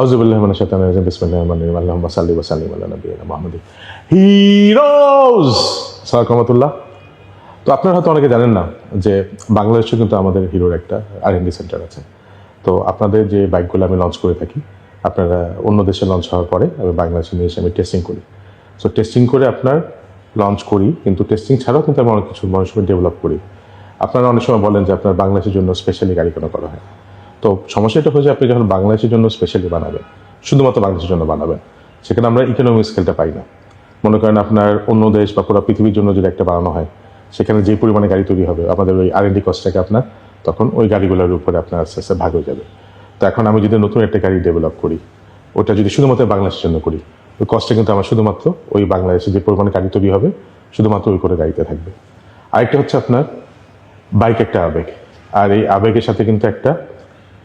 আউজুবিল্লাহ মানে শাতান রহমানির রহিম। আল্লাহুম্মা সাল্লি ওয়া সাল্লিম আলা নাবিয়িনা মুহাম্মাদ হিরোজ আসসালামু তো আপনারা হয়তো অনেকে জানেন না যে বাংলাদেশে কিন্তু আমাদের হিরোর একটা আর সেন্টার আছে। তো আপনাদের যে বাইকগুলো আমি লঞ্চ করে থাকি, আপনারা অন্য দেশে লঞ্চ হওয়ার পরে আমি বাংলাদেশে নিয়ে এসে আমি টেস্টিং করি। সো টেস্টিং করে আপনার লঞ্চ করি, কিন্তু টেস্টিং ছাড়াও কিন্তু আমি অনেক কিছু মানুষ ডেভেলপ করি। আপনারা অনেক সময় বলেন যে আপনার বাংলাদেশের জন্য স্পেশালি গাড়ি কেন করা হয়। তো সমস্যাটা হচ্ছে আপনি যখন বাংলাদেশের জন্য স্পেশালি বানাবেন, শুধুমাত্র বাংলাদেশের জন্য বানাবেন, সেখানে আমরা ইকোনমিক স্কেলটা পাই না। মনে করেন আপনার অন্য দেশ বা পুরো পৃথিবীর জন্য যদি একটা বানানো হয়, সেখানে যে পরিমাণে গাড়ি তৈরি হবে, আমাদের ওই আর এনডি কস্টটাকে আপনার, তখন ওই গাড়িগুলোর উপরে আপনার আস্তে আস্তে ভাগ হয়ে যাবে। তো এখন আমি যদি নতুন একটা গাড়ি ডেভেলপ করি, ওটা যদি শুধুমাত্র বাংলাদেশের জন্য করি, ওই কস্টটা কিন্তু আমার শুধুমাত্র ওই বাংলাদেশে যে পরিমাণে গাড়ি তৈরি হবে, শুধুমাত্র ওই করে গাড়িতে থাকবে। আরেকটা হচ্ছে আপনার বাইক একটা আবেগ। আর এই আবেগের সাথে কিন্তু একটা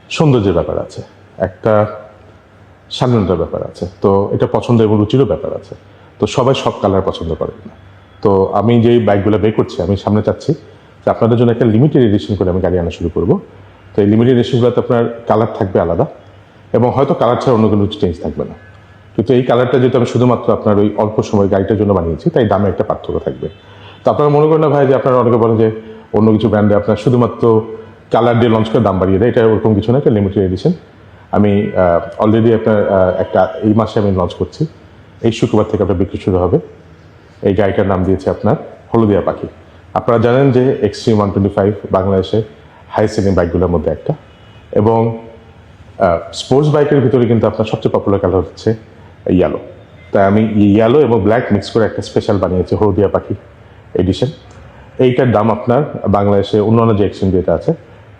সৌন্দর্যের ব্যাপার আছে। একটা স্বাধীনতার ব্যাপার আছে। তো এটা পছন্দ এবং রুচিরও ব্যাপার আছে। তো সবাই সব কালার পছন্দ করে। না তো আমি যেই বাইকগুলো বের করছি, আমি সামনে চাচ্ছি যে আপনাদের জন্য একটা লিমিটেড এডিশন করে আমি গাড়ি আনা শুরু করব। তো এই লিমিটেড এডিশনগুলোতে আপনার কালার থাকবে আলাদা এবং হয়তো কালার ছাড়া অন্য কোনো চেঞ্জ থাকবে না। কিন্তু এই কালারটা যেহেতু আমি শুধুমাত্র আপনার ওই অল্প সময় গাড়িটার জন্য বানিয়েছি, তাই দামে একটা পার্থক্য থাকবে। তো আপনারা মনে করেন না ভাই যে আপনারা অনেকে বলেন যে অন্য কিছু ব্র্যান্ডে আপনার শুধুমাত্র কালার দিয়ে লঞ্চ করে দাম বাড়িয়ে দেয়। এটা ওরকম কিছু না একটা লিমিটেড এডিশন আমি অলরেডি আপনার একটা এই মাসে আমি লঞ্চ করছি। এই শুক্রবার থেকে আপনার বিক্রি শুরু হবে। এই গাড়িটার নাম দিয়েছে আপনার হলদিয়া পাখি। আপনারা জানেন যে এক্সট্রিম ওয়ান টোয়েন্টি ফাইভ বাংলাদেশে হাই সেলিং বাইকগুলোর মধ্যে একটা। এবং স্পোর্টস বাইকের ভিতরে কিন্তু আপনার সবচেয়ে পপুলার কালার হচ্ছে ইয়েলো তাই আমি ইয়েলো এবং ব্ল্যাক মিক্স করে একটা স্পেশাল বানিয়েছি, হলদিয়া পাখি এডিশন এইটার দাম আপনার বাংলাদেশে অন্যান্য যে এক্সচেঞ্জ যেটা আছে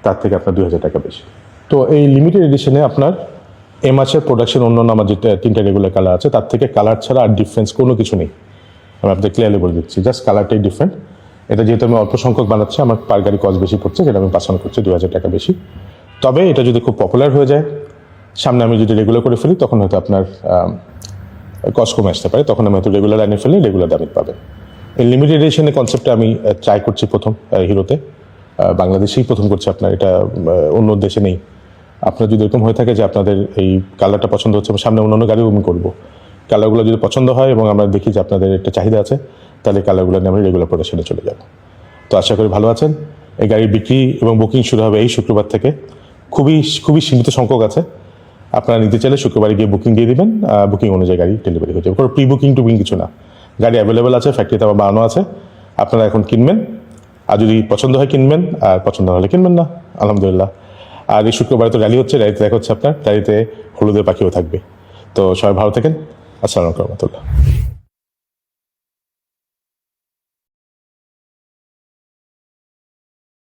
তার থেকে আপনার দুই হাজার টাকা বেশি। তো এই লিমিটেড এডিশনে আপনার এ মাসের প্রোডাকশন অন্য আমার যেটা তিনটা রেগুলার কালার আছে, তার থেকে কালার ছাড়া আর ডিফারেন্স কোনো কিছু নেই। আমি আপনাদের ক্লিয়ারলি বলে দিচ্ছি জাস্ট কালারটাই ডিফারেন্ট এটা যেহেতু আমি অল্প সংখ্যক বানাচ্ছি, আমার পার গাড়ি কস্ট বেশি পড়ছে যেটা আমি পাসান করছি দু হাজার টাকা বেশি। তবে এটা যদি খুব পপুলার হয়ে যায়, সামনে আমি যদি রেগুলার করে ফেলি, তখন হয়তো আপনার কস্ট কমে আসতে পারে, তখন আমি হয়তো রেগুলার আনিয়ে ফেললে রেগুলার দামে পাবেন। এই লিমিটেড এডিশনের কনসেপ্টটা আমি ট্রাই করছি প্রথম হিরোতে। বাংলাদেশেই প্রথম করছে আপনার, এটা অন্য দেশে নেই। আপনার যদি এরকম হয়ে থাকে যে আপনাদের এই কালারটা পছন্দ হচ্ছে, সামনে অন্যান্য গাড়িও আমি করব। কালারগুলো যদি পছন্দ হয় এবং আমরা দেখি যে আপনাদের একটা চাহিদা আছে, তাহলে কালারগুলো নিয়ে আমরা রেগুলার প্রোডাকশনে চলে যাব। তো আশা করি ভালো আছেন। এই গাড়ির বিক্রি এবং বুকিং শুরু হবে এই শুক্রবার থেকে। খুবই খুবই সীমিত সংখ্যক আছে। আপনারা নিতে চাইলে শুক্রবারে গিয়ে বুকিং দিয়ে দেবেন বুকিং অনুযায়ী গাড়ি ডেলিভারি হয়ে যাবে। কোনো প্রি বুকিং টুকিং কিছু না। গাড়ি অ্যাভেলেবেল আছে ফ্যাক্টরিতে আমার বানানো আছে। আপনারা এখন কিনবেন। আর যদি পছন্দ হয় কিনবেন, আর পছন্দ হলে কিনবেন না, আলহামদুলিল্লাহ। আর এই শুক্রবারে তো র্যালি হচ্ছে র্যালিতে দেখা হচ্ছে আপনার র্যালিতে হলুদের পাখিও থাকবে। তো সবাই ভালো থাকেন। আসসালামু রহমতুল্লাহ।